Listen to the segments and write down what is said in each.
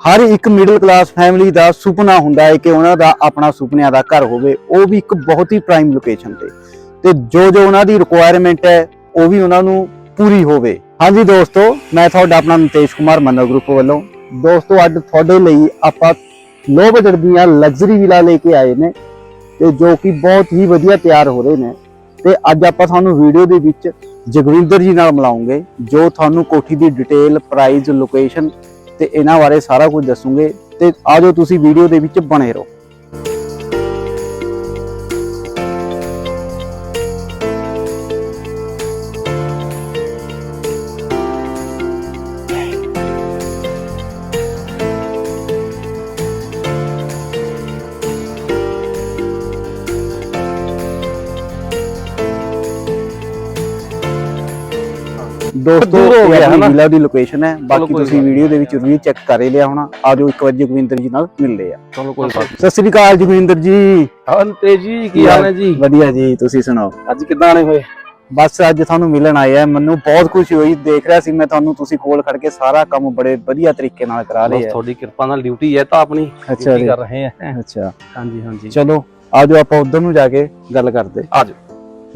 ਹਰ ਇੱਕ middle class family ਦਾ ਸੁਪਨਾ ਹੁੰਦਾ ਹੈ ਕਿ ਉਹਨਾਂ ਦਾ ਆਪਣਾ ਸੁਪਨਿਆਂ ਦਾ ਘਰ ਹੋਵੇ, ਉਹ ਵੀ ਇੱਕ ਬਹੁਤ ਹੀ ਪ੍ਰਾਈਮ ਲੋਕੇਸ਼ਨ ਤੇ। ਤੇ ਜੋ ਜੋ ਉਹਨਾਂ ਦੀ ਰਿਕੁਆਇਰਮੈਂਟ ਹੈ, ਉਹ ਵੀ ਉਹਨਾਂ ਨੂੰ ਪੂਰੀ ਹੋਵੇ। ਹਾਂਜੀ ਦੋਸਤੋ, ਮੈਂ ਤੁਹਾਡਾ ਆਪਣਾ ਨਿਤੇਸ਼ ਕੁਮਾਰ ਮੰਨੋ ਗਰੁੱਪ ਵੱਲੋਂ। ਦੋਸਤੋ, ਅੱਜ ਤੁਹਾਡੇ ਲਈ ਆਪਾਂ ਲੋ ਬਜਟ ਦੀਆਂ ਲਗਜ਼ਰੀ ਵਿਲਾ ਲੈ ਕੇ ਆਏ ਨੇ, ਤੇ ਜੋ ਕਿ ਬਹੁਤ ਹੀ ਵਧੀਆ ਤਿਆਰ ਹੋ ਰਹੇ ਨੇ। ਤੇ ਅੱਜ ਆਪਾਂ ਤੁਹਾਨੂੰ ਵੀਡੀਓ ਦੇ ਵਿੱਚ ਜਗਵਿੰਦਰ ਜੀ ਨਾਲ ਮਿਲਾਉਂਗੇ, ਜੋ ਤੁਹਾਨੂੰ ਕੋਠੀ ਦੀ ਡਿਟੇਲ ਪ੍ਰਾਈਸ ਲੋਕੇਸ਼ਨ ਤੇ ਇਹਨਾਂ ਬਾਰੇ ਸਾਰਾ ਕੁਝ ਦੱਸੂਗੇ ਤੇ ਆਜੋ ਤੁਸੀਂ ਵੀਡੀਓ ਦੇ ਵਿੱਚ ਬਣੇ ਰਹੋ। ਦੋਸਤੋ ਇਹ ਆਪਣੀ? ਵਿਲਾ ਦੀ ਲੋਕੇਸ਼ਨ ਹੈ। ਬਾਕੀ ਤੁਸੀਂ ਵੀਡੀਓ ਦੇ ਵਿੱਚ ਰਿਵਿਊ ਚੈੱਕ ਕਰ ਹੀ ਲਿਆ ਹੋਣਾ। ਆਜੋ ਇੱਕ ਵਾਰ ਜਗਵਿੰਦਰ ਜੀ ਨਾਲ ਮਿਲਦੇ ਆ। ਚਲੋ ਕੋਈ ਬਾਤ ਸਤਿ ਸ੍ਰੀ ਅਕਾਲ ਜਗਵਿੰਦਰ ਜੀ। ਹਾਂ ਤੇ ਜੀ ਕੀ ਹਾਲ ਹੈ ਜੀ? ਵਧੀਆ ਜੀ ਤੁਸੀਂ ਸੁਣਾਓ? ਅੱਜ ਕਿੱਦਾਂ ਆਣੇ ਹੋਏ? ਬਸ ਅੱਜ ਤੁਹਾਨੂੰ ਮਿਲਣ ਆਏ ਆ। ਮੈਨੂੰ ਬਹੁਤ ਖੁਸ਼ੀ ਹੋਈ। ਦੇਖ ਰਿਹਾ ਸੀ ਮੈਂ ਤੁਹਾਨੂੰ ਤੁਸੀਂ ਕੋਲ ਖੜ ਕੇ ਸਾਰਾ ਕੰਮ ਬੜੇ ਵਧੀਆ ਤਰੀਕੇ ਨਾਲ ਕਰਾ ਰਹੇ ਆ। ਤੁਹਾਡੀ ਕਿਰਪਾ ਨਾਲ ਡਿਊਟੀ ਹੈ ਤਾਂ ਆਪਣੀ। ਜੀ। ਕਰ ਰਹੇ ਆ। ਅੱਛਾ। ਹਾਂਜੀ ਹਾਂਜੀ। ਚਲੋ ਆਜੋ ਆਪਾਂ ਉਧਰ ਨੂੰ ਜਾ ਕੇ ਗੱਲ ਕਰਦੇ। ਆਜੋ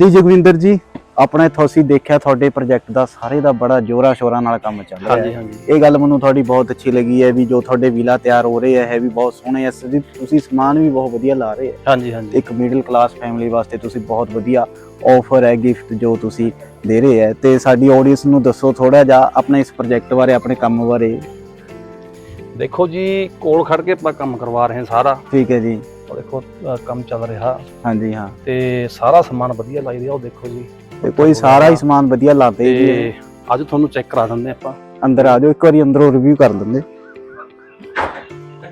ਜੀ ਜਗਵਿੰਦਰ ਜੀ ਆਪਣਾ ਇੱਥੋਂ ਅਸੀਂ ਦੇਖਿਆ ਤੁਹਾਡੇ ਪ੍ਰੋਜੈਕਟ ਦਾ ਸਾਰੇ ਦਾ ਬੜਾ ਜੋਰਾ ਸ਼ੋਰਾ ਨਾਲ ਕੰਮ ਚੱਲ ਰਿਹਾ ਹਾਂਜੀ ਇਹ ਗੱਲ ਮੈਨੂੰ ਤੁਹਾਡੀ ਬਹੁਤ ਅੱਛੀ ਲੱਗੀ ਹੈ ਵੀ ਜੋ ਤੁਹਾਡੇ ਵਿਲਾ ਤਿਆਰ ਹੋ ਰਹੇ ਹੈ ਵੀ ਬਹੁਤ ਸੋਹਣੇ ਐ ਤੁਸੀਂ ਸਮਾਨ ਵੀ ਬਹੁਤ ਵਧੀਆ ਲਾ ਰਹੇ ਹੈ। ਹਾਂਜੀ ਹਾਂਜੀ। ਇੱਕ ਮਿਡਲ ਕਲਾਸ ਫੈਮਿਲੀ ਵਾਸਤੇ ਤੁਸੀਂ ਬਹੁਤ ਵਧੀਆ ਆਫਰ ਹੈ ਗਿਫਟ ਜੋ ਤੁਸੀਂ ਦੇ ਰਹੇ ਹੈ। ਤੇ ਸਾਡੀ ਆਡੀਅנס ਨੂੰ ਦੱਸੋ ਥੋੜਾ ਜਿਹਾ ਆਪਣੇ ਇਸ ਪ੍ਰੋਜੈਕਟ ਬਾਰੇ ਆਪਣੇ ਕੰਮ ਬਾਰੇ। ਦੇਖੋ ਜੀ ਕੋਲ ਖੜ ਕੇ ਆਪਾਂ ਕੰਮ ਕਰਵਾ ਰਹੇ ਹਾਂ ਸਾਰਾ। ਠੀਕ ਹੈ ਜੀ। ਦੇਖੋ ਕੰਮ ਚੱਲ ਰਿਹਾ। ਹਾਂਜੀ ਹਾਂ। ਤੇ ਸਾਰਾ ਸਮਾਨ ਵਧੀਆ ਲਾਈ ਰਿਹਾ ਉਹ ਦੇਖੋ ਜੀ। ਤੇ ਕੋਈ ਸਾਰਾ ਹੀ ਸਮਾਨ ਵਧੀਆ ਲਾਤੇ ਜੀ। ਤੇ ਅੱਜ ਤੁਹਾਨੂੰ ਚੈੱਕ ਕਰਾ ਦਿੰਦੇ ਆਪਾਂ। ਅੰਦਰ ਆ ਜਾਓ ਇੱਕ ਵਾਰੀ ਅੰਦਰੋਂ ਰਿਵਿਊ ਕਰ ਲੈਂਦੇ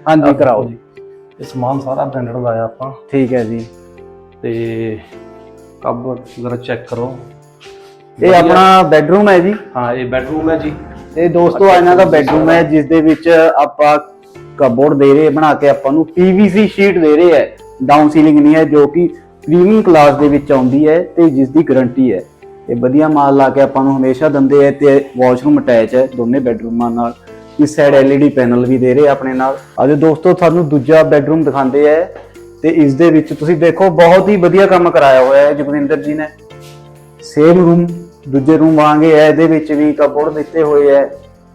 ਹਾਂਜੀ ਕਰਾਓ। ਜੀ ਇਹ ਸਮਾਨ ਸਾਰਾ ਬ੍ਰਾਂਡਡ ਲਾਇਆ ਆਪਾਂ। ਠੀਕ ਹੈ ਜੀ। ਤੇ ਕਬ ਜ਼ਰਾ ਚੈੱਕ ਕਰੋ। ਇਹ। ਆਪਣਾ ਬੈੱਡਰੂਮ ਹੈ ਜੀ। ਹਾਂ ਇਹ ਬੈਡਰੂਮ ਹੈ ਜੀ। ਇਹ ਦੋਸਤੋ ਆ ਇਹਨਾਂ ਦਾ ਬੈੱਡਰੂਮ ਹੈ ਜਿਸ ਦੇ ਵਿੱਚ ਆਪਾਂ ਕਬੋਰਡ ਦੇ ਰਹੇ ਬਣਾ ਕੇ ਆਪਾਂ ਨੂੰ PVC ਸ਼ੀਟ ਦੇ ਰਹੇ ਹੈ। ਡਾਊਨ ਸੀਲਿੰਗ ਨਹੀਂ ਹੈ ਜੋ ਕਿ ਪ੍ਰੀਮੀਅਮ ਕਲਾਸ ਦੇ ਵਿੱਚ ਆਉਂਦੀ ਹੈ ਤੇ ਜਿਸ ਦੀ ਗਾਰੰਟੀ ਹੈ। ਇਹ ਵਧੀਆ ਮਾਲ ਲਾ ਕੇ ਆਪਾਂ ਨੂੰ ਹਮੇਸ਼ਾ ਦਿੰਦੇ ਹੈ ਤੇ ਵਾਸ਼ਰੂਮ ਅਟੈਚ ਹੈ ਦੋਨੇ ਬੈਡਰੂਮਾਂ ਨਾਲ। ਇਸ ਸਾਈਡ LED ਪੈਨਲ ਵੀ ਦੇ ਰਹੇ ਆਪਣੇ ਨਾਲ। ਅੱਜ ਦੋਸਤੋ, ਤੁਹਾਨੂੰ ਦੂਜਾ ਬੈੱਡਰੂਮ ਦਿਖਾਉਂਦੇ ਹੈ ਤੇ ਇਸ ਦੇ ਵਿੱਚ ਤੁਸੀਂ ਦੇਖੋ, ਬਹੁਤ ਹੀ ਵਧੀਆ ਕੰਮ ਕਰਾਇਆ ਹੋਇਆ ਹੈ ਜਗਵਿੰਦਰ ਜੀ ਨੇ। ਸੇਮ ਰੂਮ ਦੂਜੇ ਰੂਮ ਵਾਂਗੇ ਹੈ ਇਹਦੇ ਵਿੱਚ ਵੀ ਕਬੋਰਡ ਦਿੱਤੇ ਹੋਏ ਹੈ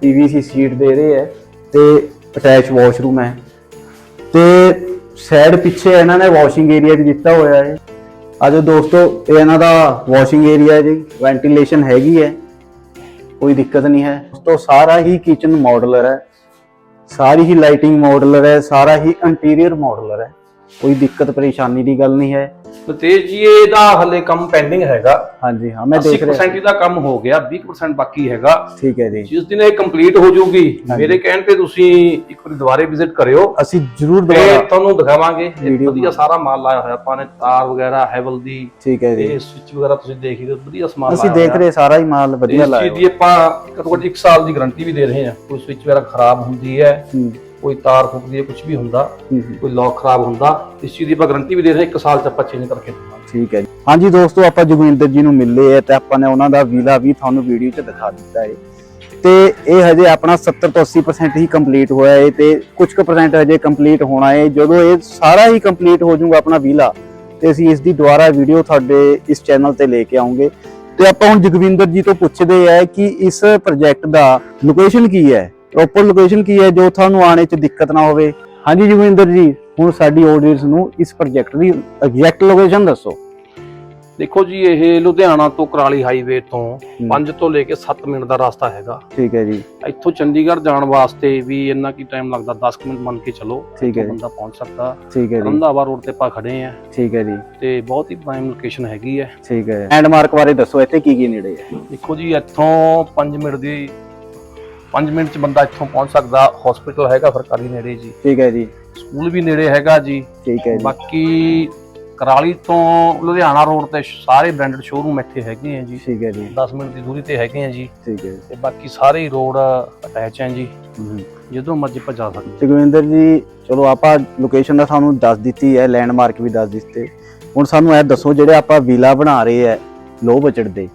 PVC ਸ਼ੀਟ ਦੇ ਰਹੇ ਹੈ ਤੇ ਅਟੈਚ ਵਾਸ਼ਰੂਮ ਹੈ। ਤੇ ਸਾਈਡ ਪਿੱਛੇ ਇਹਨਾਂ ਨੇ ਵਾਸ਼ਿੰਗ ਏਰੀਆ ਵੀ ਦਿੱਤਾ ਹੋਇਆ ਹੈ। ਆਜੋ ਦੋਸਤੋ, ਇਹ ਇਹਨਾਂ ਦਾ ਵਾਸ਼ਿੰਗ ਏਰੀਆ ਹੈ ਜੀ ਵੈਂਟੀਲੇਸ਼ਨ ਹੈਗੀ ਹੈ, ਕੋਈ ਦਿੱਕਤ ਨਹੀਂ ਹੈ। ਦੋਸਤੋ, ਸਾਰਾ ਹੀ ਕਿਚਨ ਮਾਡਲਰ ਹੈ, ਸਾਰੀ ਹੀ ਲਾਈਟਿੰਗ ਮਾਡਲਰ ਹੈ, ਸਾਰਾ ਹੀ ਇੰਟੀਰੀਅਰ ਮਾਡਲਰ ਹੈ। ਕੋਈ ਦਿੱਕਤ ਪਰੇਸ਼ਾਨੀ ਦੀ ਗੱਲ ਨਹੀਂ ਹੈ। ਤੇਜ ਜੀ ਇਹਦਾ ਹਲੇ ਕੰਮ ਪੈਂਡਿੰਗ ਹੈਗਾ। ਹਾਂਜੀ ਹਾਂ ਮੈਂ ਦੇਖ ਰਿਹਾ 80% ਇਹਦਾ ਕੰਮ ਹੋ ਗਿਆ 20% ਬਾਕੀ ਹੈਗਾ। ਠੀਕ ਹੈ ਜੀ। ਜਿਸ ਦਿਨ ਇਹ ਕੰਪਲੀਟ ਹੋ ਜਾਊਗੀ ਹਾਂਜੀ। ਮੇਰੇ ਕਹਿਣ ਤੇ ਤੁਸੀਂ ਇੱਕ ਵਾਰੀ ਦੁਬਾਰੇ ਵਿਜ਼ਿਟ ਕਰਿਓ। ਅਸੀਂ ਜ਼ਰੂਰ ਤੇ ਦੁਬਾਰਾ ਤੁਹਾਨੂੰ ਦਿਖਾਵਾਂਗੇ। ਇਹ Video ਵਧੀਆ ਸਾਰਾ ਮਾਲ ਲਾਇਆ ਹੋਇਆ ਆਪਾਂ ਨੇ ਤਾਰ ਵਗੈਰਾ ਹੈਵਲ ਦੀ ਠੀਕ ਹੈ ਜੀ। ਤੇ ਸਵਿਚ ਵਗੈਰਾ ਤੁਸੀਂ ਦੇਖ ਹੀ ਰਹੇ ਹੋ, ਵਧੀਆ ਸਮਾਨ ਅਸੀਂ ਲਾਇਆ ਦੇਖ ਹੋਇਆ। ਰਹੇ ਸਾਰਾ ਹੀ ਮਾਲ ਵਧੀਆ ਇਸ ਲਾਇਆ ਚੀਜ਼ ਦੀ ਆਪਾਂ ਘੱਟੋ ਘੱਟ 1 ਸਾਲ ਦੀ ਗਾਰੰਟੀ ਵੀ ਦੇ ਰਹੇ ਹਾਂ। ਕੋਈ ਸਵਿਚ ਵਗੈਰਾ ਖਰਾਬ ਹੁੰਦੀ ਹੈ ਹੂੰ, ਕੋਈ ਤਾਰ ਫੁੱਕਦੀ ਹੈ ਕੁਝ ਵੀ ਹੁੰਦਾ ਹੂੰ, ਹੂੰ, ਕੋਈ ਲੌਕ ਖਰਾਬ ਹੁੰਦਾ ਇਸ ਚੀਜ਼ ਦੀ ਆਪਾਂ ਗਾਰੰਟੀ ਵੀ ਦੇ ਰਹੇ ਹਾਂ 1 ਸਾਲ ਚ ਆਪਾਂ ਚੇਂਜ ਕਰਕੇ ਦੇਵਾਂਗੇ। ਠੀਕ ਹੈ ਜੀ। ਹਾਂਜੀ ਦੋਸਤੋ ਆਪਾਂ ਜਗਵਿੰਦਰ ਜੀ ਨੂੰ ਮਿਲੇ ਆ ਤੇ ਆਪਾਂ ਨੇ ਉਹਨਾਂ ਦਾ ਵੀਲਾ ਵੀ ਤੁਹਾਨੂੰ ਵੀਡੀਓ 'ਚ ਦਿਖਾ ਦਿੱਤਾ ਹੈ। ਤੇ ਇਹ ਹਜੇ ਆਪਣਾ 70 ਤੋਂ 80% ਹੀ ਕੰਪਲੀਟ ਹੋਇਆ ਹੈ ਤੇ ਕੁਝ ਕੁ ਪਰਸੈਂਟ ਹਜੇ ਕੰਪਲੀਟ ਹੋਣਾ ਹੈ। ਜਦੋਂ ਇਹ ਸਾਰਾ ਹੀ ਕੰਪਲੀਟ ਹੋ ਜਾਊਗਾ ਆਪਣਾ ਵੀਲਾ ਤੇ ਅਸੀਂ ਇਸ ਦੀ ਦੁਬਾਰਾ ਵੀਡੀਓ ਤੁਹਾਡੇ ਇਸ ਚੈਨਲ ਤੇ ਲੈ ਕੇ ਆਉਂਗੇ। ਤੇ ਆਪਾਂ ਹੁਣ ਜਗਵਿੰਦਰ ਜੀ ਤੋਂ ਪੁੱਛਦੇ ਆ ਕਿ ਇਸ ਪ੍ਰੋਜੈਕਟ ਦਾ ਲੋਕੇਸ਼ਨ ਕੀ ਹੈ? ਪ੍ਰੋਪਰ ਲੋਕੇਸ਼ਨ ਕੀ ਹੈ ਜੋ ਤੁਹਾਨੂੰ ਆਣੇ 'ਚ ਦਿੱਕਤ ਨਾ ਹੋਵੇ? ਹਾਂਜੀ ਜਗਵਿੰਦਰ ਜੀ ਹੁਣ ਸਾਡੀ ਆਡੀਅנס ਨੂੰ ਇਸ ਪ੍ਰੋਜੈਕਟ ਦੀ ਐਗਜ਼ੈਕਟ ਲੋਕੇਸ਼ਨ ਦੱਸੋ। ਦੇਖੋ ਜੀ ਇਹ ਲੁਧਿਆਣਾ ਤੋਂ ਕਰਾਲੀ ਹਾਈਵੇ ਤੋਂ 5 ਤੋਂ ਲੈ ਕੇ 7 ਮਿੰਟ ਦਾ ਰਸਤਾ ਹੈਗਾ। ਠੀਕ ਹੈ ਜੀ। ਇੱਥੋਂ ਚੰਡੀਗੜ੍ਹ ਜਾਣ ਵਾਸਤੇ ਵੀ ਇੰਨਾ ਕੀ ਟਾਈਮ ਲੱਗਦਾ? 10 ਕੁ ਮਿੰਟ ਮੰਨ ਕੇ ਚੱਲੋ ਠੀਕ ਹੈ ਬੰਦਾ ਪਹੁੰਚ ਸਕਦਾ। ਠੀਕ ਹੈ ਜੀ। ਰੰਧਾਵਾ ਰੋਡ ਤੇ ਆਪਾਂ ਖੜੇ ਆ ਠੀਕ ਹੈ ਜੀ। ਤੇ ਬਹੁਤ ਹੀ ਪ੍ਰਾਈਮ ਲੋਕੇਸ਼ਨ ਹੈਗੀ ਹੈ। ਠੀਕ ਹੈ। ਲੈਂਡਮਾਰਕ ਬਾਰੇ ਦੱਸੋ ਇੱਥੇ ਕੀ ਕੀ ਨੇੜੇ ਹੈ? ਦੇਖੋ ਜੀ ਇੱਥੋਂ 5 ਮਿੰਟ ਦੀ 5 ਮਿੰਟ ਚ ਬੰਦਾ ਇੱਥੋਂ ਪਹੁੰਚ ਸਕਦਾ ਹਸਪੀਟਲ ਹੈਗਾ ਸਰਕਾਰੀ ਨੇੜੇ ਜੀ। ਠੀਕ ਹੈ ਜੀ। ਸਕੂਲ ਵੀ ਨੇੜੇ ਹੈਗਾ ਜੀ। ਠੀਕ ਹੈ ਜੀ। ਬਾਕੀ ਕਰਾਲੀ ਤੋਂ ਲੁਧਿਆਣਾ ਰੋਡ ਤੇ ਸਾਰੇ ਬ੍ਰਾਂਡਡ ਸ਼ੋਰੂਮ ਇੱਥੇ ਹੈਗੇ ਆ ਜੀ। ਠੀਕ ਹੈ ਜੀ। 10 ਮਿੰਟ ਦੀ ਦੂਰੀ ਤੇ ਹੈਗੇ ਆ ਜੀ। ਠੀਕ ਹੈ। ਤੇ ਬਾਕੀ ਸਾਰੇ ਹੀ ਰੋਡ ਅਟੈਚ ਹੈ ਜੀ। ਜਦੋਂ ਮਰਜ਼ੀ ਆਪਾਂ ਜਾ ਸਕਦੇ ਜਗਵਿੰਦਰ ਜੀ ਚਲੋ ਆਪਾਂ ਲੋਕੇਸ਼ਨ ਦਾ ਤੁਹਾਨੂੰ ਦੱਸ ਦਿੱਤੀ ਹੈ ਲੈਂਡਮਾਰਕ ਵੀ ਦੱਸ ਦਿੱਤੇ। ਹੁਣ ਸਾਨੂੰ ਇਹ ਦੱਸੋ ਜਿਹੜੇ ਆਪਾਂ ਵਿਲਾ ਬਣਾ ਰਹੇ ਹੈ ਲੋ ਬਜਟ ਦੇ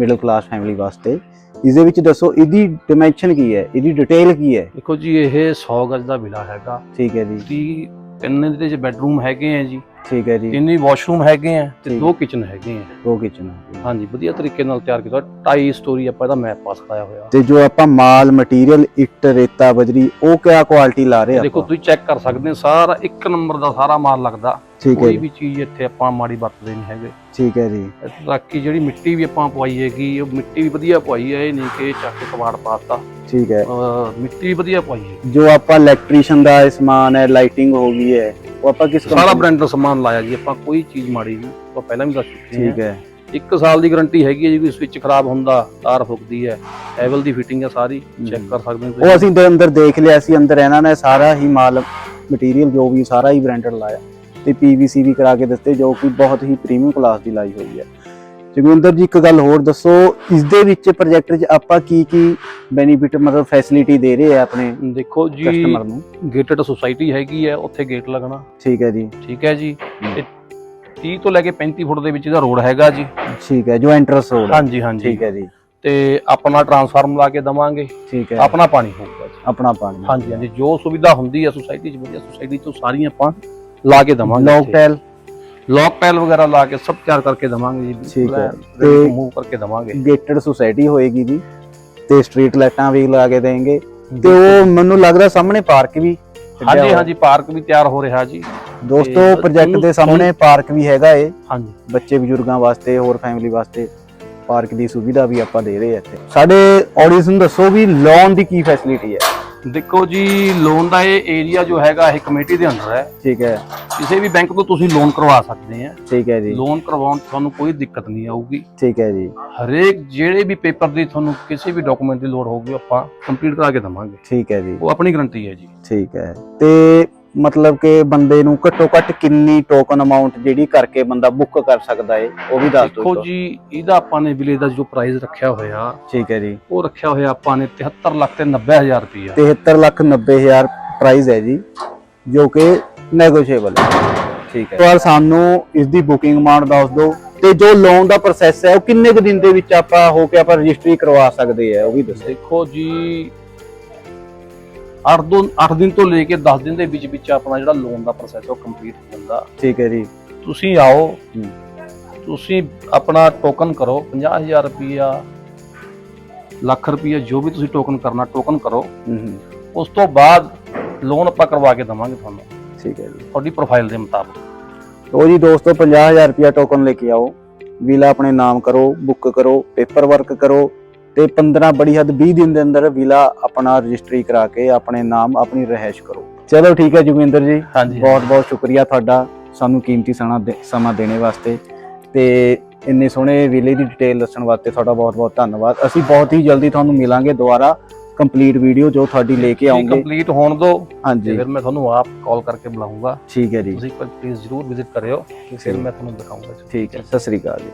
ਮਿਡਲ ਕਲਾਸ ਫੈਮਿਲੀ ਵਾਸਤੇ। ਇਸ ਦੇ ਵਿੱਚ ਦੱਸੋ ਇਹਦੀ ਡਾਈਮੈਂਸ਼ਨ ਕੀ ਹੈ? ਇਹਦੀ ਡਿਟੇਲ ਕੀ ਹੈ? ਦੇਖੋ ਜੀ ਇਹ 100 ਗਜ ਦਾ ਵਿਲਾ ਹੈਗਾ। ਠੀਕ ਹੈ ਜੀ। 30 ਤਿੰਨ ਦੇ ਚ ਬੈਡਰੂਮ ਹੈਗੇ ਆ ਜੀ? ਠੀਕ ਹੈ ਜੀ। ਹੀ ਵਾਸ਼ਰੂਮ ਹੈਗੇ ਆ ਤੇ। ਦੋ ਕਿਚਨ ਹੈਗੇ ਆ। ਦੋ ਕਿਚਨ ਹਾਂਜੀ ਵਧੀਆ ਤਰੀਕੇ ਨਾਲ ਤਿਆਰ ਕੀਤਾ। ਢਾਈ ਸਟੋਰੀ ਆਪਾਂ ਇਹਦਾ ਮੈਪ ਪਾਸ ਕਰਾਇਆ ਹੋਇਆ। ਤੇ ਜੋ ਆਪਾਂ ਮਾਲ ਮਟੀਰੀਅਲ ਇੱਟ ਰੇਤਾ ਬਜਰੀ ਉਹ ਕਿਆ ਕੁਆਲਿਟੀ ਲਾ ਰਹੇ ਦੇਖੋ ਆਪਾਂ? ਤੁਸੀਂ ਚੈੱਕ ਕਰ ਸਕਦੇ ਹੋ ਸਾਰਾ ਇੱਕ ਨੰਬਰ ਦਾ ਸਾਰਾ ਮਾਲ ਲੱਗਦਾ। ਕੋਈ ਵੀ ਚੀਜ਼ ਇੱਥੇ ਆਪਾਂ ਮਾੜੀ ਵਰਤਦੇ ਨਹੀਂ ਹੈਗੇ। ਠੀਕ ਹੈ ਜੀ। ਬਾਕੀ ਜਿਹੜੀ ਮਿੱਟੀ ਵੀ ਆਪਾਂ ਪਵਾਈ ਹੈਗੀ ਉਹ ਮਿੱਟੀ ਵੀ ਵਧੀਆ ਪਵਾਈ ਹੈ ਇਹ ਨਹੀਂ ਕਿ ਚੱਕ ਕੇ ਕਬਾੜ ਪਾਤਾ ਠੀਕ ਹੈ। ਮਿੱਟੀ ਵੀ ਵਧੀਆ ਪਵਾਈ ਹੈ। ਜੋ ਆਪਾਂ ਇਲੈਕਟ੍ਰੀਸ਼ੀਅਨ ਦਾ ਸਮਾਨ ਹੈ ਲਾਈਟਿੰਗ ਹੋ ਗਈ ਹੈ ਉਹ ਆਪਾਂ ਕਿਸ ਸਾਰਾ company- ਬ੍ਰਾਂਡਡ ਸਮਾਨ ਲਾਇਆ ਜੀ ਆਪਾਂ ਕੋਈ ਚੀਜ਼ ਮਾੜੀ ਨਹੀਂ ਆਪਾਂ ਪਹਿਲਾਂ ਵੀ ਦੱਸ ਚੁੱਕੇ ਹਾਂ। ਠੀਕ ਹੈ। ਇੱਕ ਸਾਲ ਦੀ ਗਾਰੰਟੀ ਹੈਗੀ ਹੈ ਜੀ ਕੋਈ ਸਵਿਚ ਖਰਾਬ ਹੁੰਦਾ ਤਾਰ ਫੁੱਕਦੀ ਹੈ ਐਵਲ ਦੀ ਫਿਟਿੰਗ ਹੈ ਸਾਰੀ ਚੈੱਕ ਕਰ ਸਕਦੇ ਹੋ ਉਹ ਤੁਸੀਂ। ਅਸੀਂ ਦੇ ਅੰਦਰ ਦੇਖ ਲਿਆ ਸੀ ਅੰਦਰ ਇਹਨਾਂ ਨੇ ਸਾਰਾ ਹੀ ਮਾਲ ਮਟੀਰੀਅਲ ਜੋ ਵੀ ਸਾਰਾ ਹੀ ਬ੍ਰਾਂਡਡ ਲਾਇਆ। ਤੇ ਪੀਵੀਸੀ ਵੀ ਕਰਾ ਕੇ ਦਿੱਤੇ ਜੋ ਕਿ ਬਹੁਤ ਹੀ ਪ੍ਰੀਮੀਅਮ ਕਲਾਸ ਦੀ ਲਾਈ ਹੋਈ ਹੈ। ਜਗਵਿੰਦਰ ਜੀ ਇੱਕ ਗੱਲ ਹੋਰ ਦੱਸੋ ਇਸ ਦੇ ਵਿੱਚ ਪ੍ਰੋਜੈਕਟ 'ਚ ਆਪਾਂ ਕੀ ਕੀ ਬੈਨੀਫਿਟ ਮਤਲਬ ਫੈਸਿਲਿਟੀ ਦੇ ਰਹੇ ਆ ਆਪਣੇ ਦੇਖੋ ਜੀ ਕਸਟਮਰ ਨੂੰ? ਗੇਟਡ ਸੁਸਾਇਟੀ ਹੈਗੀ ਹੈ ਉੱਥੇ ਗੇਟ ਲੱਗਣਾ। ਠੀਕ ਹੈ ਜੀ। ਠੀਕ ਹੈ ਜੀ। ਤੇ 30 ਤੋਂ ਲੈ ਕੇ 35 ਫੁੱਟ ਦੇ ਵਿੱਚ ਇਹਦਾ ਰੋਡ ਹੈਗਾ ਜੀ। ਠੀਕ ਹੈ ਜੋ ਐਂਟਰਸ ਰੋਡ ਹਾਂਜੀ ਹਾਂਜੀ। ਠੀਕ ਹੈ ਜੀ। ਤੇ ਆਪਣਾ ਟਰਾਂਸਫਾਰਮ ਲਾ ਕੇ ਦਵਾਂਗੇ। ਠੀਕ ਹੈ। ਆਪਣਾ ਪਾਣੀ ਹੋਊਗਾ ਜੀ। ਆਪਣਾ ਪਾਣੀ। ਹਾਂਜੀ ਹਾਂਜੀ। ਜੋ ਸੁਵਿਧਾ ਹੁੰਦੀ ਹੈ ਸੁਸਾਇਟੀ 'ਚ ਵਧੀਆ ਸੁਸਾਇਟੀ 'ਚ ਸਾਰੀਆਂ ਆਪਾਂ ਲਾ ਕੇ ਦਵਾਂਗੇ। ਲੌਕ ਟੈਲ ਲੌਕ ਪੈਲ ਵਗੈਰਾ ਲਾ ਕੇ ਸਭ ਤਿਆਰ ਕਰਕੇ ਦਵਾਂਗੇ ਜੀ ਠੀਕ ਹੈ। ਤੇ ਮੂਵ ਕਰਕੇ ਦਵਾਂਗੇ। ਗੇਟਡ ਸੁਸਾਇਟੀ ਹੋਏਗੀ ਜੀ ਤੇ ਸਟਰੀਟ ਲਾਈਟਾਂ ਵੀ ਲਾ ਕੇ ਦੇਣਗੇ। ਤੇ ਉਹ ਮੈਨੂੰ ਲੱਗਦਾ ਸਾਹਮਣੇ ਪਾਰਕ ਵੀ ਹਾਂਜੀ। ਹਾਂਜੀ ਪਾਰਕ ਵੀ ਤਿਆਰ ਹੋ ਰਿਹਾ ਜੀ। ਦੋਸਤੋ ਪ੍ਰੋਜੈਕਟ ਦੇ ਸਾਹਮਣੇ ਪਾਰਕ ਵੀ ਹੈਗਾ ਏ। ਹਾਂਜੀ। ਬੱਚੇ ਬਜ਼ੁਰਗਾਂ ਵਾਸਤੇ ਹੋਰ ਫੈਮਿਲੀ ਵਾਸਤੇ ਪਾਰਕ ਦੀ ਸੁਵਿਧਾ ਵੀ ਆਪਾਂ ਦੇ ਰਹੇ ਹਾਂ ਇੱਥੇ। ਸਾਡੇ ਆਡੀਅנס ਨੂੰ ਦੱਸੋ ਵੀ ਲੋਨ ਦੀ ਕੀ ਫੈਸਿਲਿਟੀ ਹੈ। ਦੇਖੋ ਜੀ ਲੋਨ ਦਾ ਇਹ ਏਰੀਆ ਜੋ ਹੈਗਾ ਇਹ ਕਮੇਟੀ ਦੇ ਅੰਦਰ ਹੈ। ਠੀਕ ਹੈ। ਕਿਸੇ ਵੀ ਬੈਂਕ ਤੋਂ ਤੁਸੀਂ ਲੋਨ ਕਰਵਾ ਸਕਦੇ ਆ। ਠੀਕ ਹੈ ਜੀ। ਲੋਨ ਕਰਵਾਉਣ 'ਚ ਤੁਹਾਨੂੰ ਕੋਈ ਦਿੱਕਤ ਨਹੀਂ ਆਊਗੀ। ਠੀਕ ਹੈ ਜੀ। ਹਰੇਕ ਜਿਹੜੇ ਵੀ ਪੇਪਰ ਦੀ ਤੁਹਾਨੂੰ ਕਿਸੇ ਵੀ ਡਾਕੂਮੈਂਟ ਦੀ ਲੋੜ ਹੋਊਗੀ ਆਪਾਂ ਕੰਪਲੀਟ ਕਰਾ ਕੇ ਦਵਾਂਗੇ। ਠੀਕ ਹੈ ਜੀ। ਉਹ ਆਪਣੀ ਗਾਰੰਟੀ ਹੈ ਜੀ। ਠੀਕ ਹੈ। ਤੇ ਮਤਲਬ ਕਿ ਬੰਦੇ ਨੂੰ ਘੱਟੋ ਘੱਟ ਕਿੰਨੀ ਟੋਕਨ ਅਮਾਉਂਟ ਜਿਹੜੀ ਕਰਕੇ ਬੰਦਾ ਬੁੱਕ ਕਰ ਸਕਦਾ ਏ ਉਹ ਵੀ ਦੱਸ ਦੇਖੋ ਦਿਓ ਜੀ ਇਹਦਾ ਆਪਾਂ ਨੇ ਵਿਲੇ ਦਾ ਜੋ ਪ੍ਰਾਈਸ ਰੱਖਿਆ ਹੋਇਆ ਠੀਕ ਹੈ ਜੀ। ਉਹ ਰੱਖਿਆ ਹੋਇਆ ਆਪਾਂ ਨੇ 73 ਲੱਖ ਤੇ 90000 ਰੁਪਇਆ 73 ਲੱਖ 90 ਹਜ਼ਾਰ ਪ੍ਰਾਈਸ ਹੈ ਜੀ ਜੋ ਕਿ ਨੈਗੋਸ਼ੀਏਬਲ ਹੈ। ਠੀਕ ਹੈ। ਯਾਰ ਸਾਨੂੰ ਇਸ ਦੀ ਬੁਕਿੰਗ ਅਮਾਉਂਟ ਦੱਸ ਦਿਓ ਤੇ ਜੋ ਲੋਨ ਦਾ ਪ੍ਰੋਸੈਸ ਹੈ ਉਹ ਕਿੰਨੇ ਕੁ ਦਿਨ ਦੇ ਵਿੱਚ ਆਪਾਂ ਹੋ ਕੇ ਆਪਾਂ ਰਜਿਸਟਰੀ ਕਰਵਾ ਸਕਦੇ ਆ ਉਹ ਵੀ ਦੱਸੋ। ਦੇਖੋ ਜੀ 8 ਤੋਂ 8 ਦਿਨ ਤੋਂ ਲੈ ਕੇ 10 ਦਿਨ ਦੇ ਵਿੱਚ ਵਿੱਚ ਆਪਣਾ ਜਿਹੜਾ ਲੋਨ ਦਾ ਪ੍ਰੋਸੈਸ ਉਹ ਕੰਪਲੀਟ ਹੋ ਜਾਂਦਾ। ਠੀਕ ਹੈ ਜੀ। ਤੁਸੀਂ ਆਓ। ਤੁਸੀਂ ਆਪਣਾ ਟੋਕਨ ਕਰੋ 50000 ਰੁਪਇਆ ਲੱਖ ਰੁਪਇਆ ਜੋ ਵੀ ਤੁਸੀਂ ਟੋਕਨ ਕਰਨਾ ਟੋਕਨ ਕਰੋ। ਉਸ ਤੋਂ ਬਾਅਦ ਲੋਨ ਆਪਾਂ ਕਰਵਾ ਕੇ ਦਵਾਂਗੇ ਤੁਹਾਨੂੰ। ਠੀਕ ਹੈ ਜੀ। ਤੁਹਾਡੀ ਪ੍ਰੋਫਾਈਲ ਦੇ ਮੁਤਾਬਕ। ਲੋ ਜੀ ਦੋਸਤੋ 50000 ਰੁਪਿਆ ਟੋਕਨ ਲੈ ਕੇ ਆਓ। ਵੀਲਾ ਆਪਣੇ ਨਾਮ ਕਰੋ ਬੁੱਕ ਕਰੋ ਪੇਪਰ ਵਰਕ ਕਰੋ। ਤੇ 15 ਬੜੀ ਹੱਦ 20 ਦਿਨ ਦੇ ਅੰਦਰ ਵਿਲਾ ਆਪਣਾ ਰਜਿਸਟਰੀ ਕਰਾ ਕੇ ਆਪਣੇ ਨਾਮ ਆਪਣੀ ਰਹਿائش ਕਰੋ। ਚਲੋ ਠੀਕ ਹੈ ਜੁਗਿੰਦਰ ਜੀ ਬਹੁਤ ਬਹੁਤ ਸ਼ੁਕਰੀਆ ਤੁਹਾਡਾ ਸਾਨੂੰ ਕੀਮਤੀ ਸਮਾਂ ਦੇਣੇ ਵਾਸਤੇ। ਤੇ ਇੰਨੇ ਸੋਹਣੇ ਵਿਲੇ ਦੀ ਡਿਟੇਲ ਦੱਸਣ ਵਾਸਤੇ ਤੁਹਾਡਾ ਬਹੁਤ ਬਹੁਤ ਧੰਨਵਾਦ। ਅਸੀਂ ਬਹੁਤ ਹੀ ਜਲਦੀ ਤੁਹਾਨੂੰ ਮਿਲਾਂਗੇ ਦੁਬਾਰਾ ਕੰਪਲੀਟ ਵੀਡੀਓ ਜੋ ਤੁਹਾਡੀ ਲੈ ਕੇ ਆਉਂਗੇ। ਕੰਪਲੀਟ ਹੋਣ ਦੋ ਹਾਂਜੀ। ਫਿਰ ਮੈਂ ਤੁਹਾਨੂੰ ਆਪ ਕਾਲ ਕਰਕੇ ਬੁਲਾਉਂਗਾ। ਠੀਕ ਹੈ ਜੀ। ਤੁਸੀਂ ਪਲੀਜ਼ ਜ਼ਰੂਰ ਵਿਜ਼ਿਟ ਕਰਿਓ ਫਿਰ ਮੈਂ ਤੁਹਾਨੂੰ ਦਿਖਾਉਂਗਾ। ਠੀਕ ਹੈ ਸਤਿ ਸ੍ਰੀ ਅਕਾਲ ਜੀ।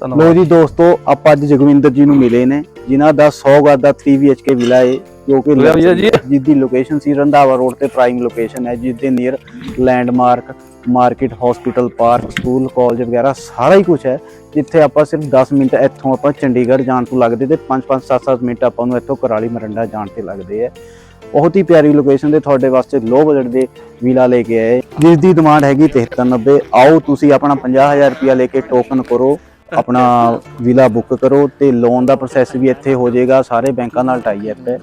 ਧੰਨਵਾਦ ਲੋ ਜੀ ਦੋਸਤੋ ਆਪਾਂ ਅੱਜ ਜਗਵਿੰਦਰ ਜੀ ਨੂੰ ਮਿਲੇ ਨੇ ਜਿਨ੍ਹਾਂ ਦਾ 100 ਗਜ ਦਾ 3 BHK ਵਿਲਾ ਹੈ ਜੋ ਕਿ ਵਧੀਆ ਵੀਰ ਜੀ। ਜਿਸ ਦੀ ਲੋਕੇਸ਼ਨ ਸੀ ਰੰਧਾਵਾ ਰੋਡ ਤੇ ਪ੍ਰਾਈਮ ਲੋਕੇਸ਼ਨ ਹੈ ਜਿਸ ਦੇ near landmark market hospital park school college ਵਗੈਰਾ ਸਾਰਾ ਹੀ ਕੁਝ ਹੈ ਜਿੱਥੇ ਆਪਾਂ ਸਿਰਫ 10 ਮਿੰਟ ਇੱਥੋਂ ਆਪਾਂ ਚੰਡੀਗੜ੍ਹ ਜਾਣ ਤੋਂ ਲੱਗਦੇ ਤੇ 5-5 7-7 ਮਿੰਟ ਆਪਾਂ ਨੂੰ ਇੱਥੋਂ ਕਰਾਲੀ ਮਰੰਡਾ ਜਾਣ ਤੇ ਲੱਗਦੇ ਆ ਬਹੁਤ ਹੀ ਪਿਆਰੀ ਲੋਕੇਸ਼ਨ ਦੇ ਤੁਹਾਡੇ ਵਾਸਤੇ ਲੋ ਬਜਟ ਦੇ ਵੀਲਾ ਲੈ ਕੇ ਆਏ। ਜਿਸ ਦੀ ਡਿਮਾਂਡ ਹੈਗੀ 7390 ਆਓ ਤੁਸੀਂ ਆਪਣਾ 50000 ਰੁਪਇਆ ਲੈ ਕੇ ਟੋਕਨ ਕਰੋ। ਆਪਣਾ ਵੀਲਾ ਬੁੱਕ ਕਰੋ ਤੇ ਲੋਨ ਦਾ ਪ੍ਰੋਸੈਸ ਵੀ ਇੱਥੇ ਹੋ ਜਾਏਗਾ, ਸਾਰੇ ਬੈਂਕਾਂ ਨਾਲ ਟਾਈ ਅਪ ਹੈ।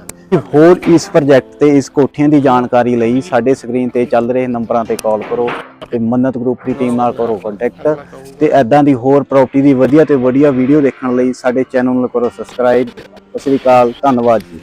ਹੋਰ ਇਸ ਪ੍ਰੋਜੈਕਟ ਤੇ, ਇਸ ਕੋਠੀਆਂ ਦੀ ਜਾਣਕਾਰੀ ਲਈ ਸਾਡੇ ਸਕਰੀਨ ਤੇ ਚੱਲ ਰਹੇ ਨੰਬਰਾਂ ਤੇ ਕਾਲ ਕਰੋ ਤੇ ਮੰਨਤ ਗਰੁੱਪ ਦੀ ਟੀਮ ਨਾਲ ਕਰੋ ਕੰਟੈਕਟ ਤੇ ਐਦਾਂ ਦੀ ਹੋਰ ਪ੍ਰਾਪਰਟੀ ਦੀ ਵਧੀਆ ਤੇ ਵਧੀਆ ਵੀਡੀਓ ਦੇਖਣ ਲਈ ਸਾਡੇ ਚੈਨਲ ਨੂੰ ਕਰੋ ਸਬਸਕ੍ਰਾਈਬ ਸਤਿ ਸ੍ਰੀ ਅਕਾਲ, ਧੰਨਵਾਦ ਜੀ।